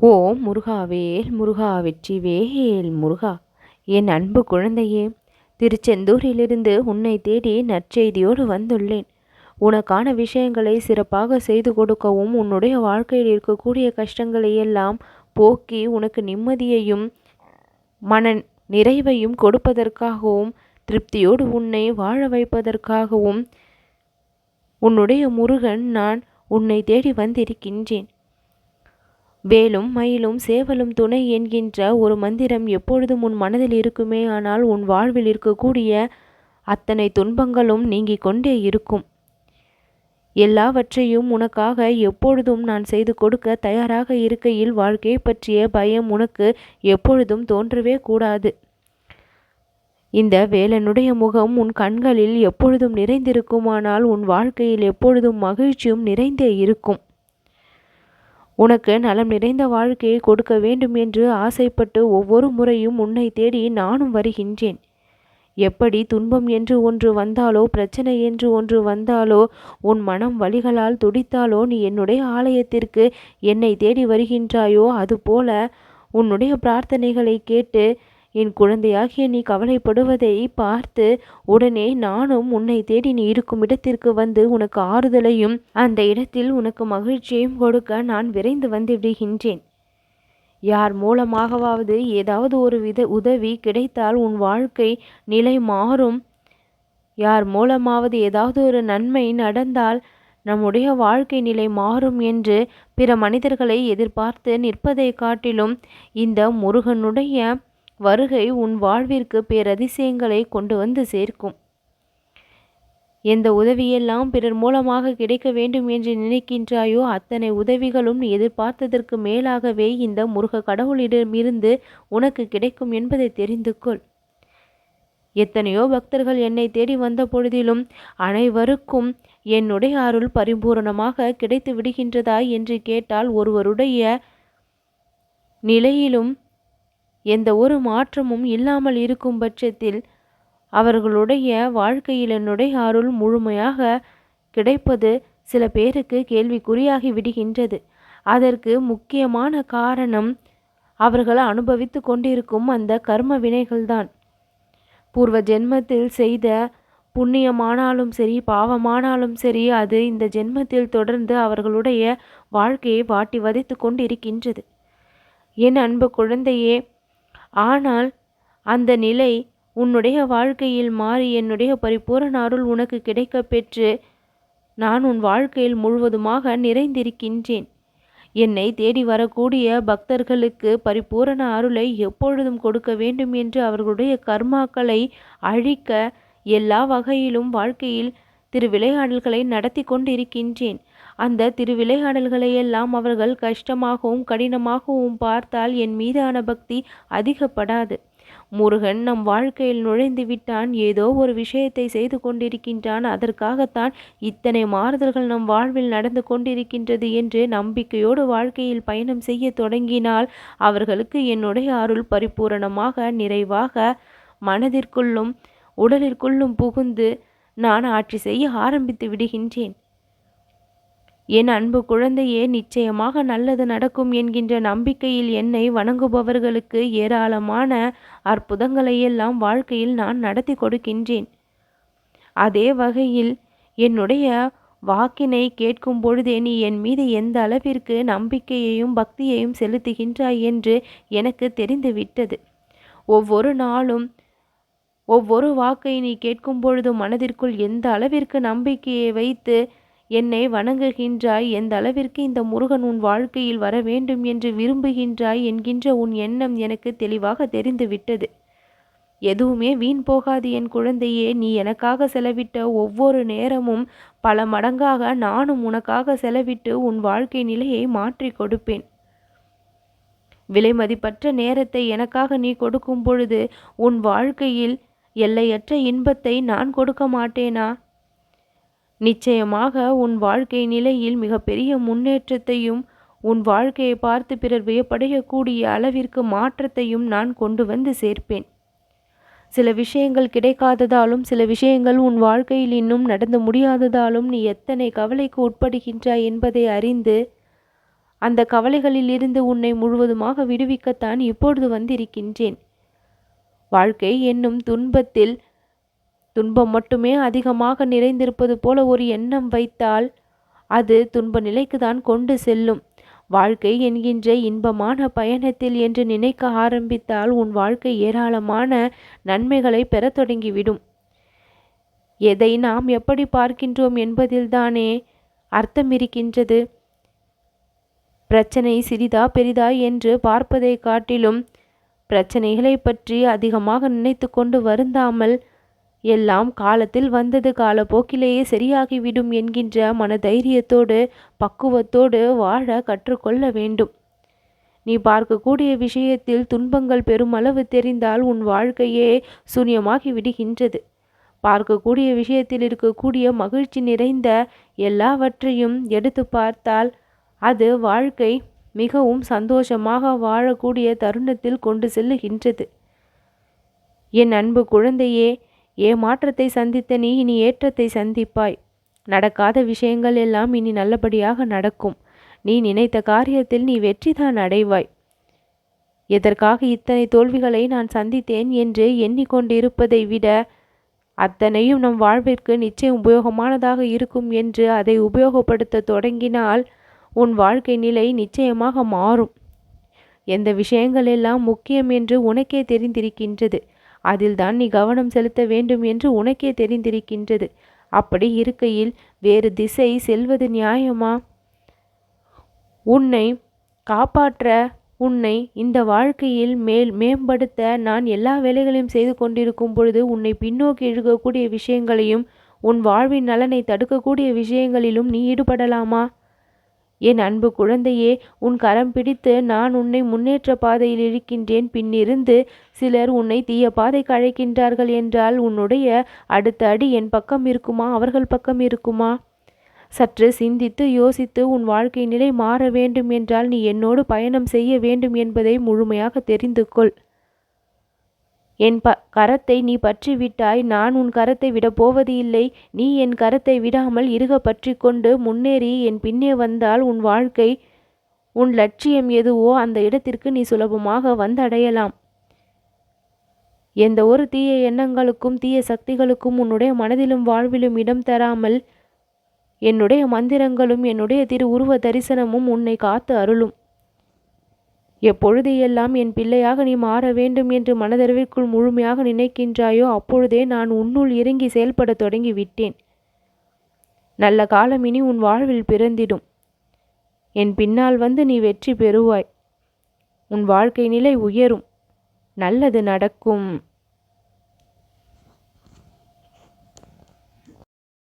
ஓ முருகாவேல் முருகா வெற்றி வேல் முருகா. என் அன்பு குழந்தையே திருச்செந்தூரிலிருந்து உன்னை தேடி நற்செய்தியோடு வந்துள்ளேன். உனக்கான விஷயங்களை சிறப்பாக செய்து கொடுக்கவும் உன்னுடைய வாழ்க்கையில் இருக்கக்கூடிய கஷ்டங்களை எல்லாம் போக்கி உனக்கு நிம்மதியையும் மன நிறைவையும் கொடுப்பதற்காகவும் திருப்தியோடு உன்னை வாழ வைப்பதற்காகவும் உன்னுடைய முருகன் நான் உன்னை தேடி வந்திருக்கின்றேன். வேலும் மயிலும் சேவலும் துணை என்கின்ற ஒரு மந்திரம் எப்பொழுதும் உன் மனதில் இருக்குமே ஆனால் உன் வாழ்வில் இருக்கக்கூடிய அத்தனை துன்பங்களும் நீங்கிக் கொண்டே இருக்கும். எல்லாவற்றையும் உனக்காக எப்பொழுதும் நான் செய்து கொடுக்க தயாராக இருக்கையில் வாழ்க்கையை பற்றிய பயம் உனக்கு எப்பொழுதும் தோன்றவே கூடாது. இந்த வேலனுடைய முகம் உன் கண்களில் எப்பொழுதும் நிறைந்திருக்குமானால் உன் வாழ்க்கையில் எப்பொழுதும் மகிழ்ச்சியும் நிறைந்தே இருக்கும். உனக்கு நலம் நிறைந்த வாழ்க்கையை கொடுக்க வேண்டும் என்று ஆசைப்பட்டு ஒவ்வொரு முறையும் உன்னை தேடி நானும் வருகின்றேன். எப்படி துன்பம் என்று ஒன்று வந்தாலோ பிரச்சனை என்று ஒன்று வந்தாலோ உன் மனம் வழிகளால் துடித்தாலோ நீ என்னுடைய ஆலயத்திற்கு என்னை தேடி வருகின்றாயோ அதுபோல உன்னுடைய பிரார்த்தனைகளை கேட்டு என் குழந்தையாகிய நீ கவலைப்படுவதை பார்த்து உடனே நானும் உன்னை தேடி நீ இருக்கும் இடத்திற்கு வந்து உனக்கு ஆறுதலையும் அந்த இடத்தில் உனக்கு மகிழ்ச்சியையும் கொடுக்க நான் விரைந்து வந்து விடுகின்றேன். யார் மூலமாகவாவது ஏதாவது ஒரு வித உதவி கிடைத்தால் உன் வாழ்க்கை நிலை மாறும். யார் மூலமாவது ஏதாவது ஒரு நன்மை நடந்தால் நம்முடைய வாழ்க்கை நிலை மாறும் என்று பிற மனிதர்களை எதிர்பார்த்து நிற்பதை காட்டிலும் இந்த முருகனுடைய வருகை உன் வாழ்விற்கு பேரதிசயங்களை கொண்டு வந்து சேர்க்கும். எந்த உதவியெல்லாம் பிறர் மூலமாக கிடைக்க வேண்டும் என்று நினைக்கின்றாயோ அத்தனை உதவிகளும் நீ எதிர்பார்த்ததற்கு மேலாகவே இந்த முருக கடவுளிடமிருந்து உனக்கு கிடைக்கும் என்பதை தெரிந்து கொள். எத்தனையோ பக்தர்கள் என்னை தேடி வந்த பொழுதிலும் அனைவருக்கும் என்னுடைய அருள் பரிபூரணமாக கிடைத்து விடுகின்றதா என்று கேட்டால் ஒருவருடைய நிலையிலும் எந்த ஒரு மாற்றமும் இல்லாமல் இருக்கும் பட்சத்தில் அவர்களுடைய வாழ்க்கையில் என்னுடைய அருள் முழுமையாக கிடைப்பது சில பேருக்கு கேள்விக்குறியாகி விடுகின்றது. அதற்கு முக்கியமான காரணம் அவர்கள் அனுபவித்து கொண்டிருக்கும் அந்த கர்ம வினைகள்தான். பூர்வ ஜென்மத்தில் செய்த புண்ணியமானாலும் சரி பாவமானாலும் சரி அது இந்த ஜென்மத்தில் தொடர்ந்து அவர்களுடைய வாழ்க்கையை வாட்டி வதைத்து கொண்டிருக்கின்றது. என் அன்பு குழந்தையே ஆனால் அந்த நிலை உன்னுடைய வாழ்க்கையில் மாறி என்னுடைய பரிபூரண அருள் உனக்கு கிடைக்க பெற்று நான் உன் வாழ்க்கையில் முழுவதுமாக நிறைந்திருக்கின்றேன். என்னை தேடி வரக்கூடிய பக்தர்களுக்கு பரிபூரண அருளை எப்பொழுதும் கொடுக்க வேண்டும் என்று அவர்களுடைய கர்மாக்களை அழிக்க எல்லா வகையிலும் வாழ்க்கையில் திருவிளையாடல்களை நடத்தி கொண்டிருக்கின்றேன். அந்த திருவிளையாடல்களையெல்லாம் அவர்கள் கஷ்டமாகவும் கடினமாகவும் பார்த்தால் என் மீதான பக்தி அதிகப்படாது. முருகன் நம் வாழ்க்கையில் நுழைந்து விட்டான். ஏதோ ஒரு விஷயத்தை செய்து கொண்டிருக்கின்றான். அதற்காகத்தான் இத்தனை மாறுதல்கள் நம் வாழ்வில் நடந்து கொண்டிருக்கின்றது என்று நம்பிக்கையோடு வாழ்க்கையில் பயணம் செய்ய தொடங்கினால் அவர்களுக்கு என்னுடைய அருள் பரிபூரணமாக நிறைவாக மனதிற்குள்ளும் உடலிற்குள்ளும் புகுந்து நான் ஆட்சி செய்ய ஆரம்பித்து விடுகின்றேன். என் அன்பு குழந்தையே நிச்சயமாக நல்லது நடக்கும் என்கின்ற நம்பிக்கையில் என்னை வணங்குபவர்களுக்கு ஏராளமான அற்புதங்களை எல்லாம் வாழ்க்கையில் நான் நடத்தி கொடுக்கின்றேன். அதே வகையில் என்னுடைய வாக்கினை கேட்கும் பொழுதே நீ என் மீது எந்த அளவிற்கு நம்பிக்கையையும் பக்தியையும் செலுத்துகின்றாய் என்று எனக்கு தெரிந்துவிட்டது. ஒவ்வொரு நாளும் ஒவ்வொரு வாக்கை நீ கேட்கும் பொழுதும் மனதிற்குள் எந்த அளவிற்கு நம்பிக்கையை வைத்து என்னை வணங்குகின்றாய் எந்த அளவிற்கு இந்த முருகன் உன் வாழ்க்கையில் வர வேண்டும் என்று விரும்புகின்றாய் என்கின்ற உன் எண்ணம் எனக்கு தெளிவாக தெரிந்துவிட்டது. எதுவுமே வீண் போகாது என் குழந்தையே நீ எனக்காக செலவிட்ட ஒவ்வொரு நேரமும் பல மடங்காக நானும் உனக்காக செலவிட்டு உன் வாழ்க்கை நிலையை மாற்றி கொடுப்பேன். விலைமதிப்பற்ற நேரத்தை எனக்காக நீ கொடுக்கும் பொழுது உன் வாழ்க்கையில் எல்லையற்ற இன்பத்தை நான் கொடுக்க மாட்டேனா? நிச்சயமாக உன் வாழ்க்கை நிலையில் மிகப்பெரிய முன்னேற்றத்தையும் உன் வாழ்க்கையை பார்த்து பிறர் வியப்படையக்கூடிய அளவிற்கு மாற்றத்தையும் நான் கொண்டு வந்து சேர்ப்பேன். சில விஷயங்கள் கிடைக்காததாலும் சில விஷயங்கள் உன் வாழ்க்கையில் இன்னும் நடந்து முடியாததாலும் நீ எத்தனை கவலைக்கு உட்படுகின்றாய் என்பதை அறிந்து அந்த கவலைகளில் இருந்து உன்னை முழுவதுமாக விடுவிக்கத்தான் இப்பொழுது வந்திருக்கின்றேன். வாழ்க்கை என்னும் துன்பத்தில் துன்பம் மட்டுமே அதிகமாக நிறைந்திருப்பது போல ஒரு எண்ணம் வைத்தால் அது துன்ப நிலைக்கு தான் கொண்டு செல்லும். வாழ்க்கை என்கின்ற இன்பமான பயணத்தில் என்று நினைக்க ஆரம்பித்தால் உன் வாழ்க்கை ஏராளமான நன்மைகளை பெறத் தொடங்கிவிடும். எதை நாம் எப்படி பார்க்கின்றோம் என்பதில்தானே அர்த்தம் இருக்கின்றது. பிரச்சனை சிறிதா பெரிதா என்று பார்ப்பதை காட்டிலும் பிரச்சனைகளை பற்றி அதிகமாக நினைத்து கொண்டு வருந்தாமல் எல்லாம் காலத்தில் வந்தது காலப்போக்கிலேயே சரியாகிவிடும் என்கின்ற மனதைரியத்தோடு பக்குவத்தோடு வாழ கற்றுக்கொள்ள வேண்டும். நீ பார்க்கக்கூடிய விஷயத்தில் துன்பங்கள் பெருமளவு தெரிந்தால் உன் வாழ்க்கையே சூன்யமாகி விடுகின்றது. பார்க்கக்கூடிய விஷயத்தில் இருக்கக்கூடிய மகிழ்ச்சி நிறைந்த எல்லாவற்றையும் எடுத்து பார்த்தால் அது வாழ்க்கை மிகவும் சந்தோஷமாக வாழக்கூடிய தருணத்தில் கொண்டு செல்லுகின்றது. என் அன்பு குழந்தையே ஏமாற்றத்தை சந்தித்த நீ இனி ஏற்றத்தை சந்திப்பாய். நடக்காத விஷயங்கள் எல்லாம் இனி நல்லபடியாக நடக்கும். நீ நினைத்த காரியத்தில் நீ வெற்றிதான் அடைவாய். எதற்காக இத்தனை தோல்விகளை நான் சந்தித்தேன் என்று எண்ணிக்கொண்டிருப்பதை விட அத்தனையும் நம் வாழ்விற்கு நிச்சயம் உபயோகமானதாக இருக்கும் என்று அதை உபயோகப்படுத்த தொடங்கினால் உன் வாழ்க்கை நிலை நிச்சயமாக மாறும். எந்த விஷயங்கள் எல்லாம் முக்கியம் என்று உனக்கே தெரிந்திருக்கின்றது. அதில்தான் நீ கவனம் செலுத்த வேண்டும் என்று உனக்கே தெரிந்திருக்கின்றது. அப்படி இருக்கையில் வேறு திசை செல்வது நியாயமா? உன்னை காப்பாற்ற உன்னை இந்த வாழ்க்கையில் மேல் மேம்படுத்த நான் எல்லா வேலைகளையும் செய்து கொண்டிருக்கும் பொழுது உன்னை பின்னோக்கி இழுக்கக்கூடிய விஷயங்களையும் உன் வாழ்வின் நலனை தடுக்கக்கூடிய விஷயங்களிலும் நீ ஈடுபடலாமா? என் அன்பு குழந்தையே உன் கரம் பிடித்து நான் உன்னை முன்னேற்ற பாதையில் இருக்கின்றேன் பின்னிருந்து சிலர் உன்னை தீய பாதைக்கு அழைக்கின்றார்கள் என்றால் உன்னுடைய அடுத்த அடி என் பக்கம் இருக்குமா? அவர்கள் பக்கம் இருக்குமா? சற்று சிந்தித்து யோசித்து உன் வாழ்க்கை நிலை மாற வேண்டும் என்றால் நீ என்னோடு பயணம் செய்ய வேண்டும் என்பதை முழுமையாக தெரிந்து கொள். என் ப கரத்தை நீ பற்றி விட்டாய் நான் உன் கரத்தை விடப் போவது இல்லை நீ என் கரத்தை விடாமல் இருக பற்றி கொண்டு முன்னேறி என் பின்னே வந்தால் உன் வாழ்க்கை உன் லட்சியம் எதுவோ அந்த இடத்திற்கு நீ சுலபமாக வந்தடையலாம். எந்த ஒரு தீய எண்ணங்களுக்கும் தீய சக்திகளுக்கும் உன்னுடைய மனதிலும் வாழ்விலும் இடம் தராமல் என்னுடைய மந்திரங்களும் என்னுடைய திரு உருவ தரிசனமும் உன்னை காத்து அருளும். எப்பொழுது எல்லாம் என் பிள்ளையாக நீ மாற வேண்டும் என்று மனதளவிற்குள் முழுமையாக நினைக்கின்றாயோ அப்பொழுதே நான் உன்னுள் இறங்கி செயல்படத் தொடங்கி விட்டேன் நல்ல காலம் இனி உன் வாழ்வில் பிறந்திடும். என் பின்னால் வந்து நீ வெற்றி பெறுவாய். உன் வாழ்க்கை நிலை உயரும். நல்லது நடக்கும்.